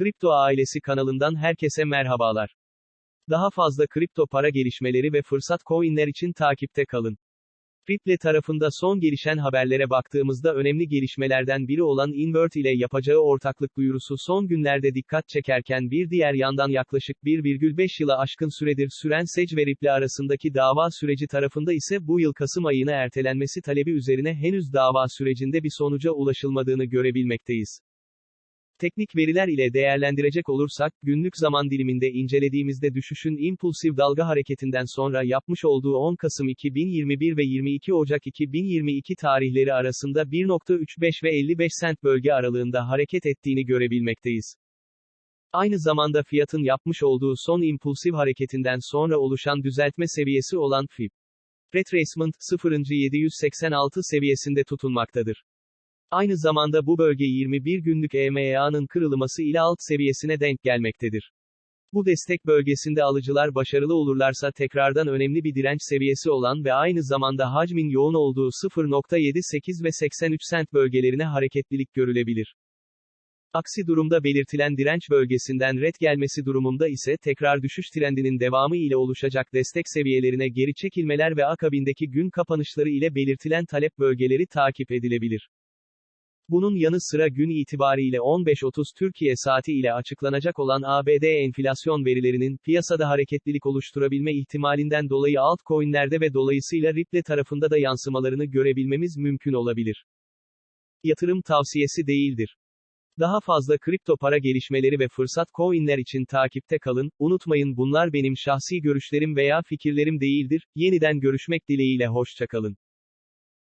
Kripto Ailesi kanalından herkese merhabalar. Daha fazla kripto para gelişmeleri ve fırsat coinler için takipte kalın. Ripple tarafında son gelişen haberlere baktığımızda önemli gelişmelerden biri olan Invert ile yapacağı ortaklık duyurusu son günlerde dikkat çekerken bir diğer yandan yaklaşık 1,5 yıla aşkın süredir süren Sage ve Ripple arasındaki dava süreci tarafında ise bu yıl Kasım ayına ertelenmesi talebi üzerine henüz dava sürecinde bir sonuca ulaşılmadığını görebilmekteyiz. Teknik veriler ile değerlendirecek olursak, günlük zaman diliminde incelediğimizde düşüşün impulsif dalga hareketinden sonra yapmış olduğu 10 Kasım 2021 ve 22 Ocak 2022 tarihleri arasında 1.35 ve 55 sent bölge aralığında hareket ettiğini görebilmekteyiz. Aynı zamanda fiyatın yapmış olduğu son impulsif hareketinden sonra oluşan düzeltme seviyesi olan FIB. Retracement 0.786 seviyesinde tutunmaktadır. Aynı zamanda bu bölge 21 günlük EMA'nın kırılması ile alt seviyesine denk gelmektedir. Bu destek bölgesinde alıcılar başarılı olurlarsa tekrardan önemli bir direnç seviyesi olan ve aynı zamanda hacmin yoğun olduğu 0.78 ve 83 sent bölgelerine hareketlilik görülebilir. Aksi durumda belirtilen direnç bölgesinden ret gelmesi durumunda ise tekrar düşüş trendinin devamı ile oluşacak destek seviyelerine geri çekilmeler ve akabindeki gün kapanışları ile belirtilen talep bölgeleri takip edilebilir. Bunun yanı sıra gün itibariyle 15.30 Türkiye saati ile açıklanacak olan ABD enflasyon verilerinin piyasada hareketlilik oluşturabilme ihtimalinden dolayı altcoin'lerde ve dolayısıyla Ripple tarafında da yansımalarını görebilmemiz mümkün olabilir. Yatırım tavsiyesi değildir. Daha fazla kripto para gelişmeleri ve fırsat coinler için takipte kalın. Unutmayın bunlar benim şahsi görüşlerim veya fikirlerim değildir. Yeniden görüşmek dileğiyle hoşçakalın.